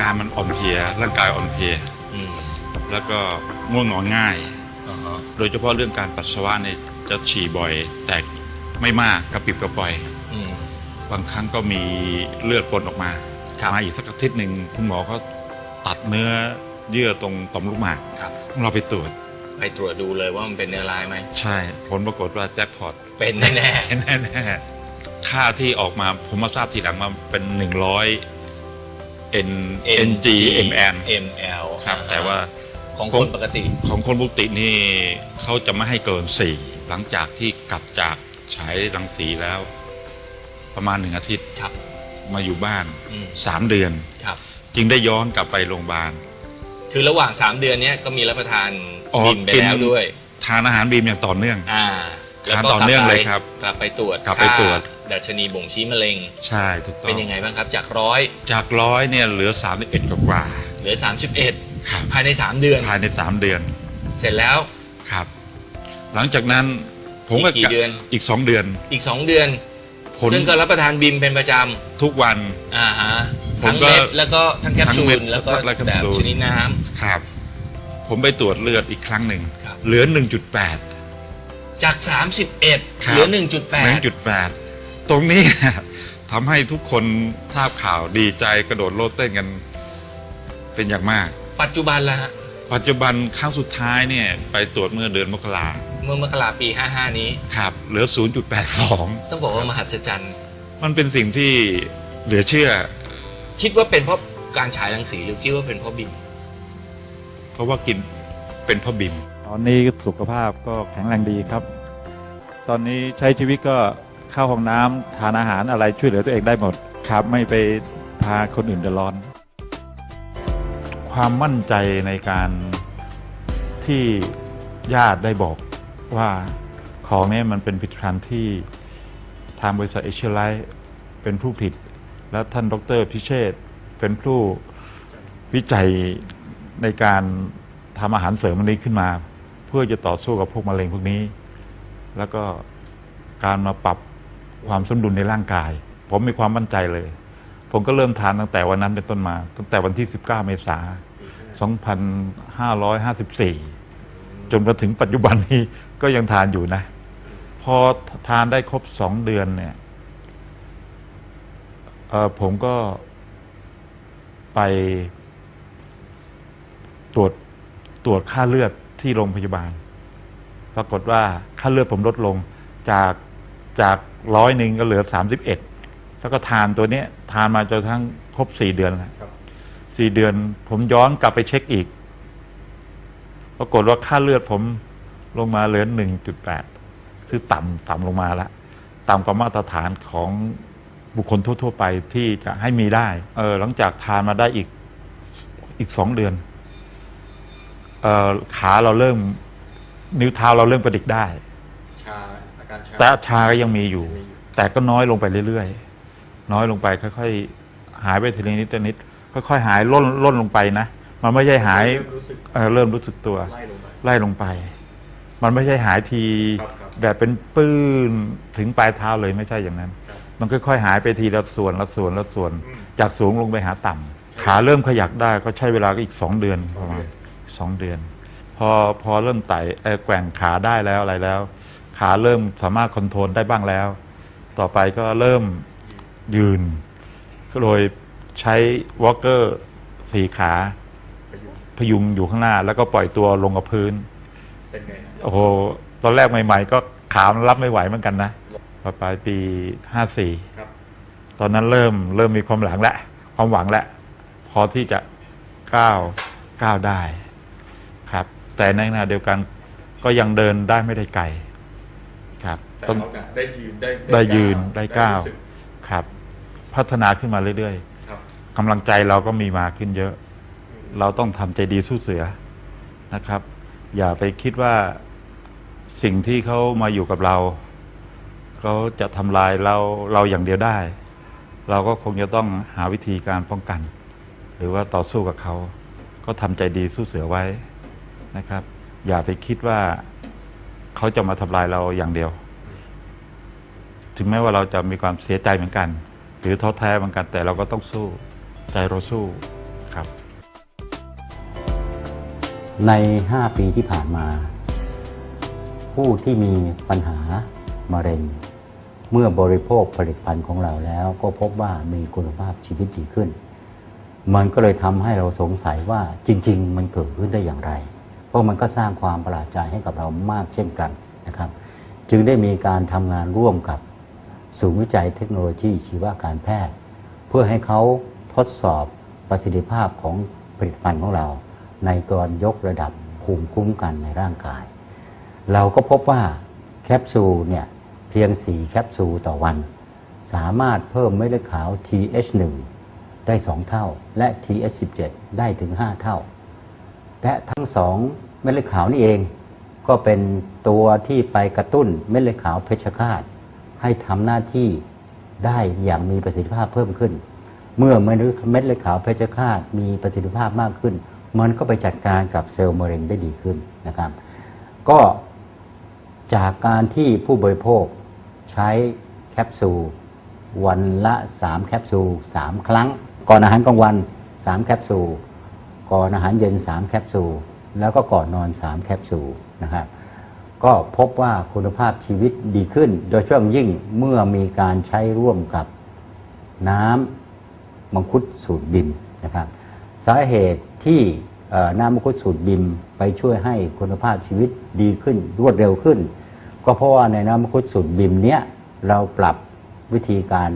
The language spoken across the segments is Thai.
การมันอ่อนเพลียร่างกายอ่อนเพลียอืมแล้วก็ง่วงนอนง่าย อ่าฮะโดยเฉพาะเรื่องการปัสสาวะเนี่ยจะฉี่บ่อยแต่ไม่มากกระปิบกระปล่อย อืม บางครั้งก็มีเลือดปนออกมาครับ มาอีกสักอาทิตย์หนึ่งคุณหมอก็ตัดเนื้อเยื่อตรงต่อมลูกหมากครับเราไปตรวจ ไปตรวจดูเลยว่ามันเป็นเนื้อร้ายไหม ใช่ ผลปรากฏว่าแจ็คพอตเป็นแน่แน่ๆค่าที่ออกมาผมมาทราบทีหลังมาเป็น 100 N ๆ NG MN ML ครับอ่ฮะแต่ว่าของคนปกติของคนปกตินี่เขาจะไม่ให้เกิน4หลังจากที่กลับจากฉายรังสีแล้ว ประมาณหนึ่งอาทิตย์ครับ มาอยู่บ้านอืม3เดือนครับ จึงได้ย้อนกลับไปโรงพยาบาลคือระหว่าง3เดือนเนี้ยก็มีรับประทานอ๋อบิมไปกินแล้วด้วย ทานอาหารบีมอย่างต่อเนื่องอ่าแล้วทานก็ต่อเนื่องเลยครับ กลับไปตรวจกลับไปตรวจค่า ดัชนีบ่งชี้มะเร็ง ใช่ถูกต้อเป็นงยังไงบ้างครับ จากร้อยจากร้อยเนี่ยเหลือ 31 กว่าเหลือ 31ๆครับภายใน 3 เดือน ภายใน 3 เดือน เสร็จแล้วครับ หลังจากนั้นผมก็อีกกี่เดือนอีก 2 เดือนอีก 2 เดือนผลซึ่งก็รับประทานบิมเป็นประจทุกวันำอ่าฮะผมทั้งก็เม็ดแล้วก็ทั้งแคปซูทั้งเม็ลดแล้วก็และแคปแบบซูลชนิดน้ำครับ ผมไปตรวจเลือดอีกครั้งหนึ่งครับเหลือ 1.8 จาก 31ครับเหลือ 1.8 1.8 ตรงนี้ทำให้ทุกคนทราบข่าวดีใจกระโดดโลดเต้นกันเป็นอย่างมาก ปัจจุบันละฮะปัจจุบันครั้งสุดท้ายเนี่ยไปตรวจเมื่อเดือนมกราเมื่อมกราปี 55 นี้ ครับเหลือ 0.82 ต้องบอกว่ามหัศจรรย์ มันเป็นสิ่งที่เหลือเชื่อ คิดว่าเป็นเพราะการฉายรังสีหรือคิดว่าเป็นเพราะบิมเพราะว่ากินเป็นเพ่อบิมตอนนี้สุขภาพก็แข็งแรงดีครับ ตอนนี้ใช้ชีวิตก็ เข้าห้องน้ำทานอาหารอะไรช่วยเหลือตัวเองได้หมดครับไม่ไปพาคนอื่นเดือดร้อน ความมั่นใจในการที่ญาติได้บอกว่าของนี้มันเป็นผลิตภัณฑ์ที่ทางบริษัทเอเชียไลท์เป็นผู้ผลิต และท่านดรพิเชษเป็นผู้วิจัยในการทำอาหารเสริมอันนี้ขึ้นมา เพื่อจะต่อสู้กับพวกมะเร็งพวกนี้ แล้วก็การมาปรับ ความสมดุลในร่างกาย ผมมีความมั่นใจเลย ผมก็เริ่มทานตั้งแต่วันนั้นเป็นต้นมา ตั้งแต่วันที่ 19 เมษายน2554 จนมาถึงปัจจุบันนี้ก็ยังทานอยู่นะ พอทานได้ครบสองเดือนเนี่ยผมก็ไปตรวจตรวจค่าเลือดที่โรงพยาบาล ปรากฏว่าค่าเลือดผมลดลงจาก จากร้อยหนึ่งก็เหลือสามสิบเอ็ดแล้วก็ทานตัวเนี้ยทานมาจนทั้งครบสี่เดือนแล้วสี่เดือน ผมย้อนกลับไปเช็คอีกปรากฏว่าค่าเลือดผมลงมาเหลือหนึ่งจุดแปดคือต่ำต่ำลงมาละต่ำกว่ามาตรฐานของบุคคลทั่ว ๆ ไปที่จะให้มีได้ เออหลังจากทานมาได้อีกอีกสองเดือน เอ่อขาเราเริ่ม นิ้วเท้าเราเริ่มกระดิกได้ชาอา การชาแต่ชาก็ยังมีอยู่แต่ก็น้อยลงไปเรื่อยๆ น้อยลงไปค่อยๆ หายไปทีละนิดทีละนิด ค่อยๆ หายล่นล่นลงไปนะ มันไม่ใช่หายเริ่มรู้สึกเอ่อเริ่มรู้สึกตัว ไล่ลงไป ไล่ลงไป มันไม่ใช่หายทีครับครับแบบเป็นปื้นถึงปลายเท้าเลยไม่ใช่อย่างนั้น ครับมันค่อยๆหายไปทีละส่วนละส่วนละส่วน อืมจากสูงลงไปหาต่ำขาเริ่มขยับได้ก็ใช้เวลาก็อีกสองเดือนประมาณสองเดือน พอพอเริ่มไต่เอ่อแกว่งขาได้แล้วอะไรแล้ว ขาเริ่มสามารถคอนโทรลได้บ้างแล้ว ต่อไปก็เริ่มยืน ก็โดยใช้วอลเกอร์สี่ขาพยุงอยู่ข้างหน้า แล้วก็ปล่อยตัวลงกับพื้น เป็นไงโอ้โหตอนแรกใหม่ ๆ ก็ขามรับไม่ไหวเหมือนกันนะปลายปีห้าสี่ตอนนั้นเริ่มเริ่มมีความหลังแล้วความหวังแล้วพอที่จะก้าวก้าวได้ครับ แต่ในขณะเดียวกันก็ยังเดินได้ไม่ได้ไกล ครับแต่ต้องเราเนี่ยได้ยืนได้ได้ยืนได้ก้าว รู้สึครับ พัฒนาขึ้นมาเรื่อยครับๆกำลังใจเราก็มีมาขึ้นเยอะเราต้องทำใจดีสู้เสือนะครับ อย่าไปคิดว่าสิ่งที่เขามาอยู่กับเราเขาจะทำลายเราเราอย่างเดียวได้ เราก็คงจะต้องหาวิธีการป้องกัน หรือว่าต่อสู้กับเขา ก็ทำใจดีสู้เสือไว้นะครับ อย่าไปคิดว่า เขาจะมาทำลายเราอย่างเดียว ถึงแม้ว่าเราจะมีความเสียใจเหมือนกัน หรือท้อแท้เหมือนกันแต่เราก็ต้องสู้ ใจเราสู้ครับ ใน 5 ปีที่ผ่านมา ผู้ที่มีปัญหามะเร็ง เมื่อบริโภคผลิตภัณฑ์ของเราแล้ว ก็พบว่ามีคุณภาพชีวิตดีขึ้น มันก็เลยทำให้เราสงสัยว่าจริง ๆ มันเกิดขึ้นได้อย่างไร เพราะมันก็สร้างความประหลาดใจให้กับเรามากเช่นกันนะครับ จึงได้มีการทำงานร่วมกับศูนย์วิจัยเทคโนโลยีชีวการแพทย์ เพื่อให้เขาทดสอบประสิทธิภาพของผลิตภัณฑ์ของเรา ในการยกระดับภูมิคุ้มกันในร่างกาย เราก็พบว่าแคปซูลเนี่ยเพียง 4 แคปซูลต่อวัน สามารถเพิ่มเม็ดเลือดขาว TH1 ได้ 2 เท่า และ TH17 ได้ถึง 5 เท่า และทั้งสองเม็ดเลือดขาวนี่เอง ก็เป็นตัวที่ไปกระตุ้นเม็ดเลือดขาวเพชฌฆาต ให้ทำหน้าที่ได้อย่างมีประสิทธิภาพเพิ่มขึ้น เมื่อเม็ดเลือดขาวเพชฌฆาตมีประสิทธิภาพมากขึ้น มันก็ไปจัดการกับเซลล์มะเร็งได้ดีขึ้นนะครับ ก็จากการที่ผู้บริโภคใช้แคปซูลวันละ 3 แคปซูล3 ครั้ง ก่อนอาหารกลางวัน 3 แคปซูล ก่อนอาหารเย็น 3 แคปซูล แล้วก็ก่อนนอน 3 แคปซูลนะครับก็พบว่าคุณภาพชีวิตดีขึ้น โดยเฉพาะอย่างยิ่งเมื่อมีการใช้ร่วมกับน้ำมังคุดสูตรบิมนะครับสาเหตุที่น้ำมังคุดสูตรบิมไปช่วยให้คุณภาพชีวิตดีขึ้นรวดเร็วขึ้น ก็เพราะว่าในน้ำมังคุดสูตรบิมเนี้ยเราปรับวิธีการ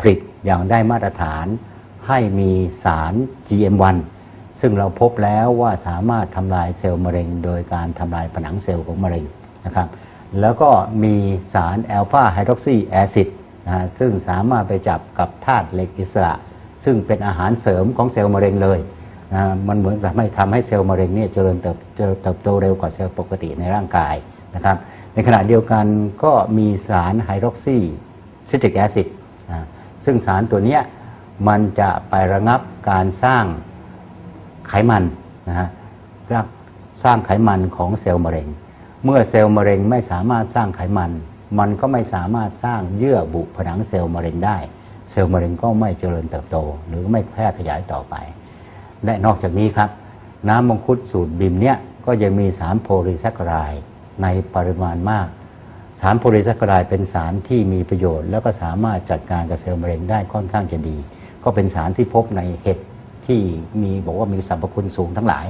ผลิตอย่างได้มาตรฐาน ให้มีสาร GM1 ซึ่งเราพบแล้วว่าสามารถทำลายเซลล์มะเร็ง โดยการทำลายผนังเซลล์ของมะเร็งนะครับแล้วก็มีสารแอลฟาไฮดรอกซีแอซิดนะซึ่งสามารถไปจับกับธาตุเหล็กอิสระ ซึ่งเป็นอาหารเสริมของเซลล์มะเร็งเลยนะมันเหมือนกับไม่ทำให้เซลล์มะเร็งเนี่ยเจริญเติบเติบโตเร็วกว่าเซลล์ปกติในร่างกายนะครับในขณะเดียวกันก็มีสารไฮดรอกซีซิตริกแอซิดซึ่งสารตัวเนี้ย มันจะไประงับการสร้างไขมันนะฮะสร้างไขมันของเซลล์มะเร็ง เมื่อเซลล์มะเร็งไม่สามารถสร้างไขมัน มันก็ไม่สามารถสร้างเยื่อบุผนังเซลล์มะเร็งได้ เซลล์มะเร็งก็ไม่เจริญเติบโต หรือไม่แพร่ขยายต่อไป และนอกจากนี้ครับ น้ำมังคุดสูตรบิมเนี่ยก็ยังมีสารโพลีแซคคารายในปริมาณมากสารโพลีแซคคารายเป็นสารที่มีประโยชน์ แล้วก็สามารถจัดการกับเซลล์มะเร็งได้ค่อนข้างจะดี ก็เป็นสารที่พบในเห็ดที่มีบอกว่ามีสรรพคุณสูงทั้งหลาย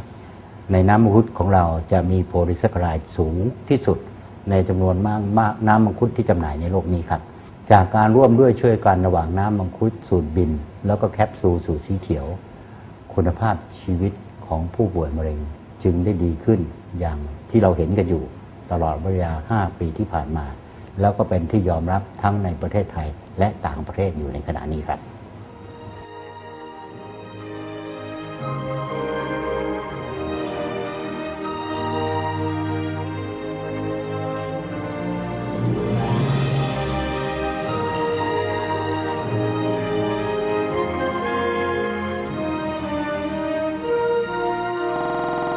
ในน้ำมังคุดของเราจะมีโพลีแซคคารายสูงที่สุด ในจำนวนมากมากน้ำมังคุดที่จำหน่ายในโลกนี้ครับ จากการร่วมด้วยช่วยกันระหว่างน้ำมังคุดสูตรบิน แล้วก็แคปซูลสูตรสีเขียว คุณภาพชีวิตของผู้ป่วยมะเร็งจึงได้ดีขึ้นอย่างที่เราเห็นกันอยู่ตลอดระยะ5 ปีที่ผ่านมา แล้วก็เป็นที่ยอมรับทั้งในประเทศไทยและต่างประเทศอยู่ในขณะนี้ครับ